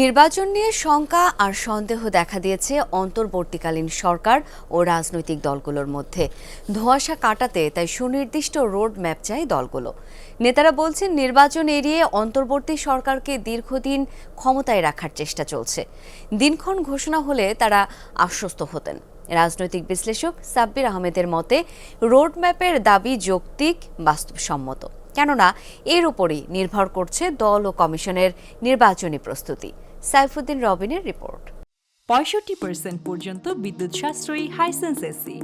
নির্বাচন নিয়ে শঙ্কা আর সন্দেহ দেখা দিয়েছে অন্তর্বর্তীকালীন সরকার ও রাজনৈতিক দলগুলোর মধ্যে। ধোঁয়াশা কাটাতে তাই সুনির্দিষ্ট রোড ম্যাপ চায় দলগুলো। নেতারা বলছেন নির্বাচন এড়িয়ে অন্তর্বর্তী সরকারকে দীর্ঘদিন ক্ষমতায় রাখার চেষ্টা চলছে। দিনক্ষণ ঘোষণা হলে তারা আশ্বস্ত হতেন। রাজনৈতিক বিশ্লেষক সাব্বির আহমেদের মতে রোড ম্যাপের দাবি যৌক্তিক, বাস্তবসম্মত। কেননা এর উপরই নির্ভর করছে দল ও কমিশনের নির্বাচনী প্রস্তুতি। সাইফুদ্দিন রবিনের রিপোর্ট। পঁয়ষট্টি পর্যন্ত বিদ্যুৎ সাশ্রয়ী হাইসেন্স এসি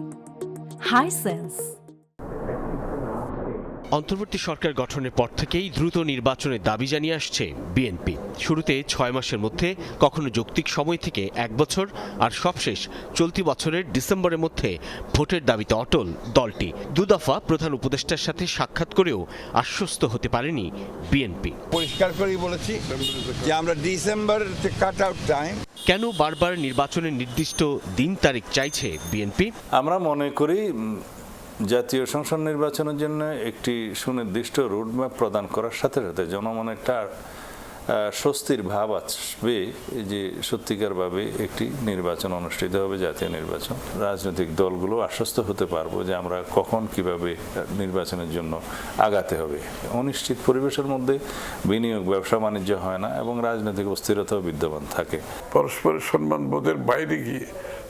হাইসেন্স অন্তর্বর্তী সরকার গঠনের পর থেকেই দ্রুত নির্বাচনের দাবি জানিয়ে আসছে বিএনপি। শুরুতে ছয় মাসের মধ্যে কখনো যৌক্তিক সময় থেকে এক বছর আর সবশেষ চলতি বছরের ডিসেম্বরের মধ্যে ভোটের দাবিতে অটল দলটি। দুদফা প্রধান উপদেষ্টার সাথে সাক্ষাৎ করেও আশ্বস্ত হতে পারেনি বিএনপি। পরিষ্কার করেই বলেছি যে আমরা ডিসেম্বর কাট আউট টাইম কেন বারবার নির্বাচনের নির্দিষ্ট দিন তারিখ চাইছে বিএনপি? আমরা মনে করি জাতীয় সংসদ নির্বাচনের জন্য একটি সুনির্দিষ্ট রোডম্যাপ প্রদান করার সাথে সাথে জনমনে একটা স্বস্তির ভাব আসবে যে সত্যিকারভাবে একটি নির্বাচন অনুষ্ঠিত হবে, জাতীয় নির্বাচন। রাজনৈতিক দলগুলো আশ্বস্ত হতে পারব যে আমরা কখন কীভাবে নির্বাচনের জন্য আগাতে হবে। অনিশ্চিত পরিবেশের মধ্যে বিনিয়োগ, ব্যবসা বাণিজ্য হয় না এবং রাজনৈতিক অস্থিরতাও বিদ্যমান থাকে। পরস্পরের সম্মান বোধের বাইরে গিয়ে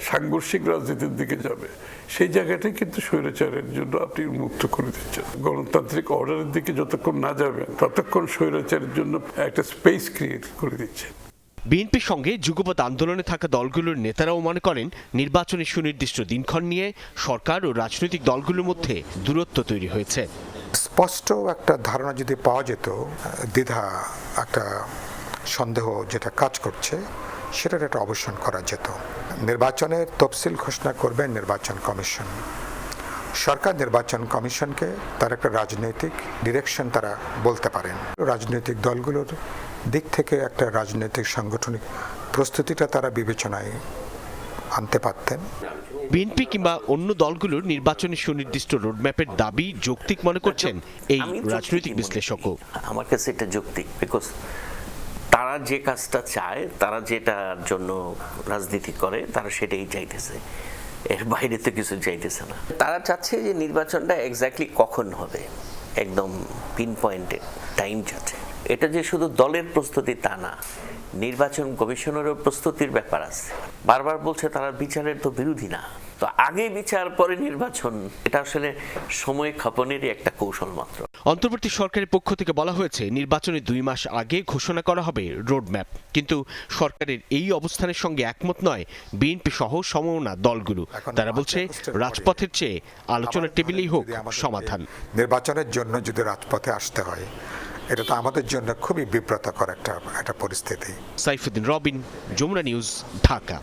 সাংঘর্ষিক রাজনীতির দিকে যাবে। সেই জায়গাটাই কিন্তু স্বৈরাচারের জন্য আপনি মুক্ত করে দিচ্ছেন। গণতান্ত্রিক অর্ডারের দিকে যতক্ষণ না যাবেন ততক্ষণ স্বৈরাচারের জন্য একটা স্পেস ক্রিয়েট করে দিচ্ছেন। বিএনপির সঙ্গে যুগপৎ আন্দোলনে থাকা দলগুলোর নেতারাও মনে করেন নির্বাচনের সুনির্দিষ্ট দিনক্ষণ নিয়ে সরকার ও রাজনৈতিক দলগুলোর মধ্যে দূরত্ব তৈরি হয়েছে। স্পষ্ট একটা ধারণা যদি পাওয়া যেত দ্বিধা একটা সন্দেহ যেটা কাজ করছে সেটার একটা অবসান করা যেত। নির্বাচনের তফসিল ঘোষণা করবেন নির্বাচন কমিশন। সরকার নির্বাচন কমিশনকে তার একটা রাজনৈতিক ডিরেকশন তারা বলতে পারেন। রাজনৈতিক দলগুলোর দিক থেকে একটা রাজনৈতিক সাংগঠনিক প্রস্তুতিটা তারা বিবেচনায় আনতে পারতেন। বিএনপি কিংবা অন্য দলগুলোর নির্বাচনের সুনির্দিষ্ট রোডম্যাপের দাবি যৌক্তিক মনে করছেন এই রাজনৈতিক বিশ্লেষকও। আমার কাছে এটা যৌক্তিক বিকজ যে কাজটা চায়, তারা যেটার জন্য রাজনীতি করে, তারা সেটাই চাইতেছে। এর বাইরে তো কিছু চাইতেছে না। তারা চাচ্ছে যে নির্বাচনটা এক্স্যাক্টলি কখন হবে? একদম পিন পয়েন্টে টাইম চাচ্ছে এটা যে শুধু দলের প্রস্তুতি তা না, নির্বাচন কমিশনেরও প্রস্তুতির ব্যাপার আছে। বারবার বলছে তারা বিচারের তো বিরোধী না। তো আগে বিচার, পরে নির্বাচন, এটা আসলে সময় ক্ষপনেরই একটা কৌশল মাত্র। অন্তর্বর্তী সরকারের পক্ষ থেকে বলা হয়েছে নির্বাচনের দুই মাস আগে ঘোষণা করা হবে রোডম্যাপ। কিন্তু সরকারের এই অবস্থানের সঙ্গে একমত নয় বিএনপি সহ সমমনা দলগুলো। তারা বলছে রাজপথের চেয়ে আলোচনার টেবিলেই হোক সমাধান। নির্বাচনের জন্য যদি রাজপথে আসতে হয় এটা তো আমাদের জন্য খুবই বিব্রতকর একটা একটা পরিস্থিতি। সাইফুদ্দিন রবিন যমুনা নিউজ ঢাকা।